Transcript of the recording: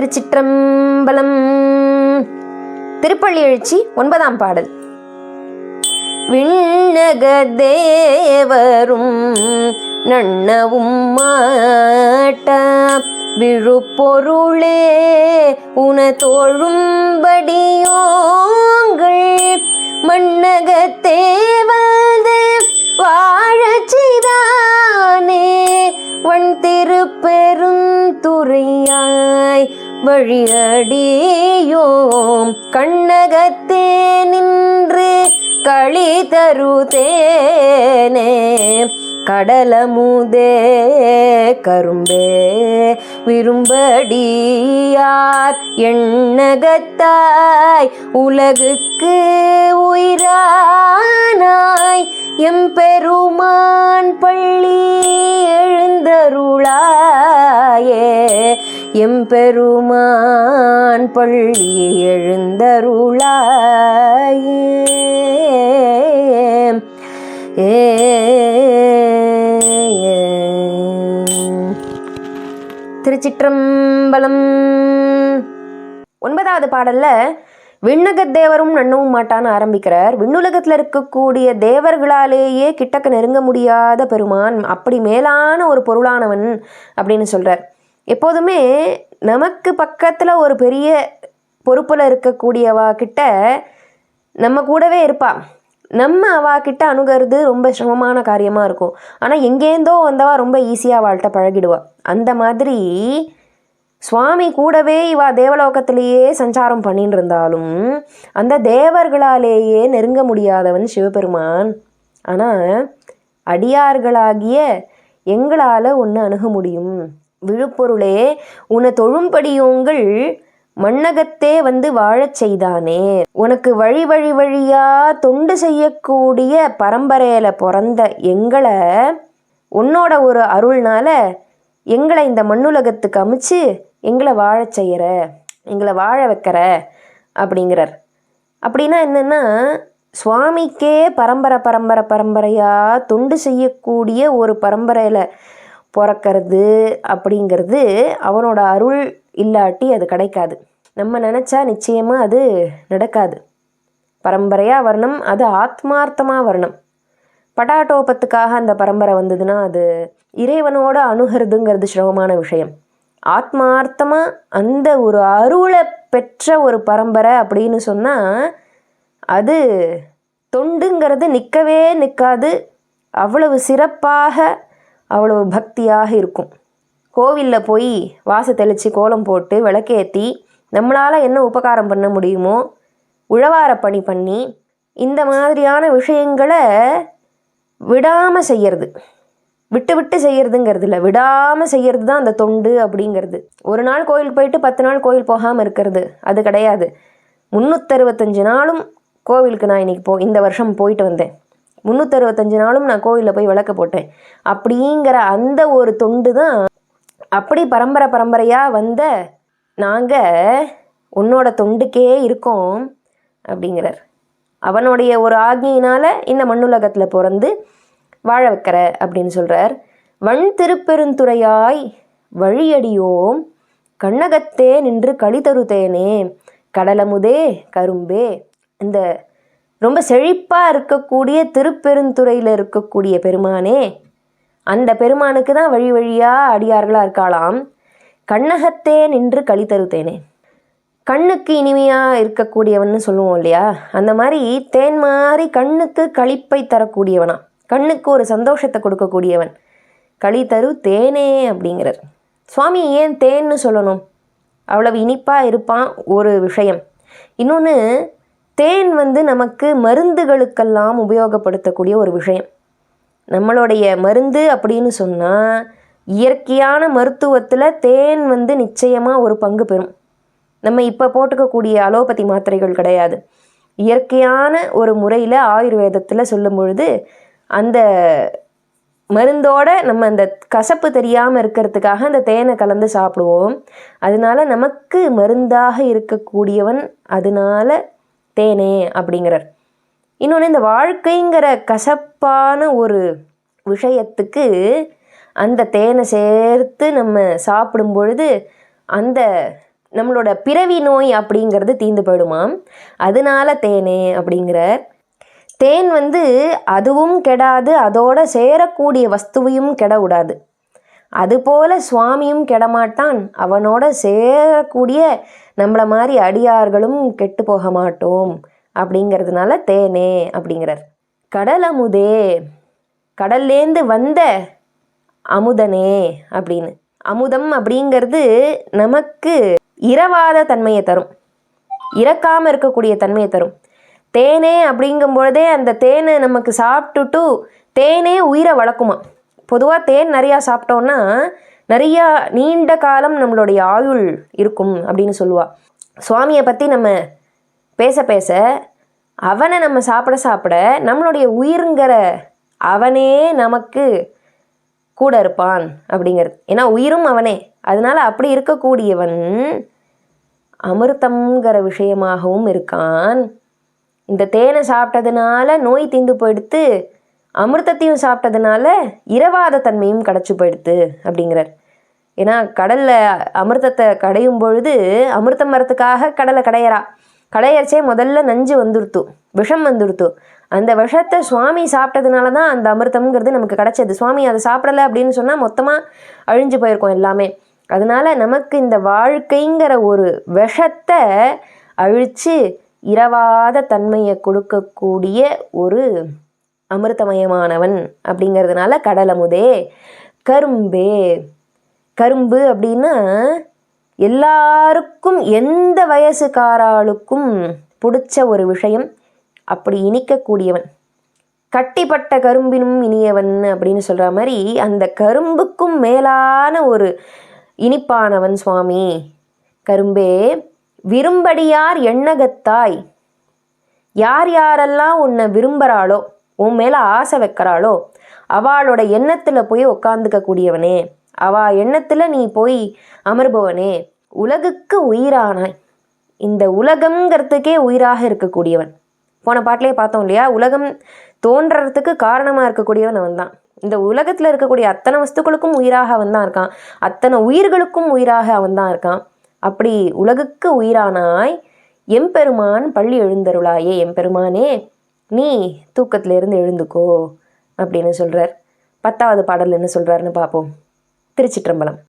திருச்சிற்றம்பலம். திருப்பள்ளி எழுச்சி ஒன்பதாம் பாடல். விண்ணக தேவரும் நன்னவும் மாட்டா. விழுப்பொருளே உன தோழும்படியோ வழியடியோம். கண்ணகத்தே நின்று களி தருதேனே. கடலமுதே கரும்பே விரும்படியார் எண்ணகத்தாய் உலகுக்கு உயிரானாய் எம்பெருமான் பள்ளி எழுந்தருளாயே. எம்பெருமான் பள்ளி எழுந்தருளாய். ஏ திருச்சிற்றம்பலம். ஒன்பதாவது பாடல்ல விண்ணகத் தேவரும் நன்னவும் மாட்டான்னு ஆரம்பிக்கிறார். விண்ணுலகத்தில் இருக்கக்கூடிய தேவர்களாலேயே கிட்டக்க நெருங்க முடியாத பெருமான் அப்படி மேலான ஒரு பொருளானவன் அப்படின்னு சொல்கிறார் எப்போதுமே நமக்கு பக்கத்தில் ஒரு பெரிய பொறுப்பில் இருக்கக்கூடியவா கிட்ட நம்ம கூடவே இருப்பா. நம்ம அவா கிட்ட அணுகிறது ரொம்ப சிரமமான காரியமாக இருக்கும். ஆனால் எங்கேருந்தோ வந்தவா ரொம்ப ஈஸியாக வாழ்கிட்ட பழகிடுவா. அந்த மாதிரி சுவாமி கூடவே இவா தேவலோகத்திலேயே சஞ்சாரம் பண்ணிட்டு இருந்தாலும் அந்த தேவர்களாலேயே நெருங்க முடியாதவன் சிவபெருமான். ஆனால் அடியார்களாகிய எங்களால் ஒன்று அணுக முடியும். விழுப்பொருளே உன்னை தொழும்படியோங்கள் மண்ணகத்தே வந்து வாழச் செய்தானே. உனக்கு வழி வழி வழியா தொண்டு செய்யக்கூடிய பரம்பரையில பிறந்த எங்களை உன்னோட ஒரு அருள்னால எங்களை இந்த மண்ணுலகத்துக்கு அமைச்சு எங்களை வாழச் செய்கிற எங்களை வாழ வைக்கிற அப்படிங்கிறார். அப்படின்னா என்னென்னா சுவாமிக்கே பரம்பரை பரம்பரை பரம்பரையாக தொண்டு செய்யக்கூடிய ஒரு பரம்பரையில் பிறக்கிறது அப்படிங்கிறது அவனோட அருள் இல்லாட்டி அது கிடைக்காது. நம்ம நினச்சா நிச்சயமாக அது நடக்காது. பரம்பரையாக வரணும் அது ஆத்மார்த்தமாக வரணும். பட்டாட்டோபத்துக்காக அந்த பரம்பரை வந்ததுன்னா அது இறைவனோட அணுகிறதுங்கிறது சிரமமான விஷயம். ஆத்மார்த்தமாக அந்த ஒரு அருளை பெற்ற ஒரு பரம்பரை அப்படின்னு சொன்னால் அது தொண்டுங்கிறது நிற்கவே நிற்காது அவ்வளவு சிறப்பாக அவ்வளவு பக்தியாக இருக்கும். கோவிலில் போய் வாசை தெளித்து கோலம் போட்டு விளக்கேற்றி நம்மளால் என்ன உபகாரம் பண்ண முடியுமோ உழவார பணி பண்ணி இந்த மாதிரியான விஷயங்களை விடாமல் செய்யறது. விட்டு விட்டு செய்யறதுங்கிறது இல்லை. விடாமல் செய்யறது தான் அந்த தொண்டு அப்படிங்கிறது. ஒரு நாள் கோயிலுக்கு போயிட்டு பத்து நாள் கோயில் போகாமல் இருக்கிறது அது கிடையாது. முந்நூற்றறுபத்தஞ்சு நாளும் கோவிலுக்கு நான் இன்னைக்கு போ இந்த வருஷம் போயிட்டு வந்தேன். முந்நூற்றறுபத்தஞ்சு நாளும் நான் கோயிலில் போய் விளக்கு போட்டேன். அப்படிங்கிற அந்த ஒரு தொண்டு தான் அப்படி பரம்பரை பரம்பரையாக வந்த நாங்கள் உன்னோட தொண்டுக்கே இருக்கோம் அப்படிங்கிறார். அவனுடைய ஒரு ஆக்னியினால் இந்த மண்ணுலகத்தில் பிறந்து வாழ வைக்கிற அப்படின்னு சொல்கிறார் வன் திருப்பெருந்துறையாய் வழியடியோம் கண்ணகத்தே நின்று களி தருதேனே கடலமுதே கரும்பே இந்த ரொம்ப செழிப்பாக இருக்கக்கூடிய திருப்பெருந்துறையில் இருக்கக்கூடிய பெருமானே அந்த பெருமானுக்கு தான் வழி வழியாக அடியார்களாக இருக்காளாம். கண்ணகத்தே நின்று களி தருத்தேனே. கண்ணுக்கு இனிமையாக இருக்கக்கூடியவன்னு சொல்லுவோம் இல்லையா? அந்த மாதிரி தேன் மாதிரி கண்ணுக்கு களிப்பை தரக்கூடியவனா கண்ணுக்கு ஒரு சந்தோஷத்தை கொடுக்கக்கூடியவன். களி தரு தேனே அப்படிங்கிறார். சுவாமி ஏன் தேன்னு சொல்லணும்? அவ்வளவு இனிப்பாக இருப்பான் ஒரு விஷயம். இன்னொன்று தேன் வந்து நமக்கு மருந்துகளுக்கெல்லாம் உபயோகப்படுத்தக்கூடிய ஒரு விஷயம். நம்மளுடைய மருந்து அப்படின்னு சொன்னால் இயற்கையான மருத்துவத்தில் தேன் வந்து நிச்சயமாக ஒரு பங்கு பெறும். நம்ம இப்போ போட்டுக்கக்கூடிய அலோபதி மாத்திரைகள் கிடையாது. இயற்கையான ஒரு முறையில் ஆயுர்வேதத்தில் சொல்லும் பொழுது அந்த மருந்தோட நம்ம அந்த கசப்பு தெரியாமல் இருக்கிறதுக்காக அந்த தேனை கலந்து சாப்பிடுவோம். அதனால நமக்கு மருந்தாக இருக்கக்கூடியவன் அதனால தேனே அப்படிங்கிறார். இன்னொன்று இந்த வாழ்க்கைங்கிற கசப்பான ஒரு விஷயத்துக்கு அந்த தேனை சேர்த்து நம்ம சாப்பிடும் பொழுது அந்த நம்மளோட பிறவி நோய் அப்படிங்கிறது தீந்து போயிடுமாம் அதனால தேனே அப்படிங்கிறார். தேன் வந்து அதுவும் கெடாது அதோட சேரக்கூடிய வஸ்துவையும் கெடக்கூடாது அதுபோல சுவாமியும் கெடமாட்டான். அவனோட சேரக்கூடிய நம்மள மாதிரி அடியார்களும் கெட்டு போக மாட்டோம். அப்படிங்கிறதுனால தேனே அப்படிங்கிறார். கடல் அமுதே கடல்லேந்து வந்த அமுதனே அப்படின்னு. அமுதம் அப்படிங்கிறது நமக்கு இரவாத தன்மையை தரும். இறக்காமல் இருக்கக்கூடிய தன்மையை தரும். தேனே அப்படிங்கும் பொழுதே அந்த தேனை நமக்கு சாப்பிட்டுட்டு தேனே உயிரை வளர்க்குமா? பொதுவாக தேன் நிறையா சாப்பிட்டோன்னா நிறையா நீண்ட காலம் நம்மளுடைய ஆயுள் இருக்கும் அப்படின்னு சொல்லுவாள் சுவாமியை பற்றி நம்ம பேச பேச அவனை நம்ம சாப்பிட சாப்பிட நம்மளுடைய உயிருங்கிற அவனே நமக்கு கூட இருப்பான் அப்படிங்கிறது. ஏன்னா உயிரும் அவனே. அதனால அப்படி இருக்கக்கூடியவன் அமிர்தம்ங்கிற விஷயமாகவும் இருக்கான். இந்த தேனை சாப்பிட்டதுனால நோய் தீந்து போயிடுத்து அமிர்தத்தையும் சாப்பிட்டதுனால இரவாத தன்மையும் கிடச்சி போயிடுது அப்படிங்கிறார். ஏன்னா கடலில் அமிர்தத்தை கடையும் பொழுது அமிர்தம் மரத்துக்காக கடலை கடையறா. கடையரிச்சே முதல்ல நஞ்சு வந்துடுத்து விஷம் வந்துருத்தும் அந்த விஷத்தை சுவாமி சாப்பிட்டதுனால தான் அந்த அமிர்தம்ங்கிறது நமக்கு கிடைச்சது. சுவாமி அதை சாப்பிடலை அப்படின்னு சொன்னால் மொத்தமாக அழிஞ்சு போயிருக்கோம் எல்லாமே. அதனால நமக்கு இந்த வாழ்க்கைங்கிற ஒரு விஷத்தை அழித்து இரவாத தன்மையை கொடுக்கக்கூடிய ஒரு அமிர்தமயமானவன் அப்படிங்கிறதுனால கடலமுதே. கரும்பே. கரும்பு அப்படின்னா எல்லாருக்கும் எந்த வயசுக்காராளுக்கும் பிடிச்ச ஒரு விஷயம். அப்படி இனிக்கக்கூடியவன். கட்டிப்பட்ட கரும்பினும் இனியவன் அப்படின்னு சொல்கிற மாதிரி அந்த கரும்புக்கும் மேலான ஒரு இனிப்பானவன் சுவாமி. கரும்பே விரும்படியார் எண்ணகத்தாய். யார் யாரெல்லாம் உன்னை விரும்புகிறாளோ உன் மேலே ஆசை வைக்கிறாளோ அவளோட எண்ணத்தில் போய் உக்காந்துக்க கூடியவனே. அவ எண்ணத்தில் நீ போய் அமர்பவனே. உலகுக்கு உயிரானாய். இந்த உலகம்ங்கிறதுக்கே உயிராக இருக்கக்கூடியவன். போன பாட்டிலே பார்த்தோம் இல்லையா? உலகம் தோன்றறதுக்கு காரணமாக இருக்கக்கூடியவன் அவன் தான் இந்த உலகத்தில் இருக்கக்கூடிய அத்தனை வஸ்துக்களுக்கும் உயிராக அவன் தான் இருக்கான். அத்தனை உயிர்களுக்கும் உயிராக அவன் தான் இருக்கான். அப்படி உலகுக்கு உயிரானாய். எம்பெருமான் பள்ளி எழுந்தருளாயே எம்பெருமானே. நீ தூக்கத்திலேருந்து எழுந்துக்கோ அப்படின்னு சொல்கிறார் பத்தாவது பாடல் என்ன சொல்கிறாருன்னு பார்ப்போம். திருச்சிற்றம்பலம்.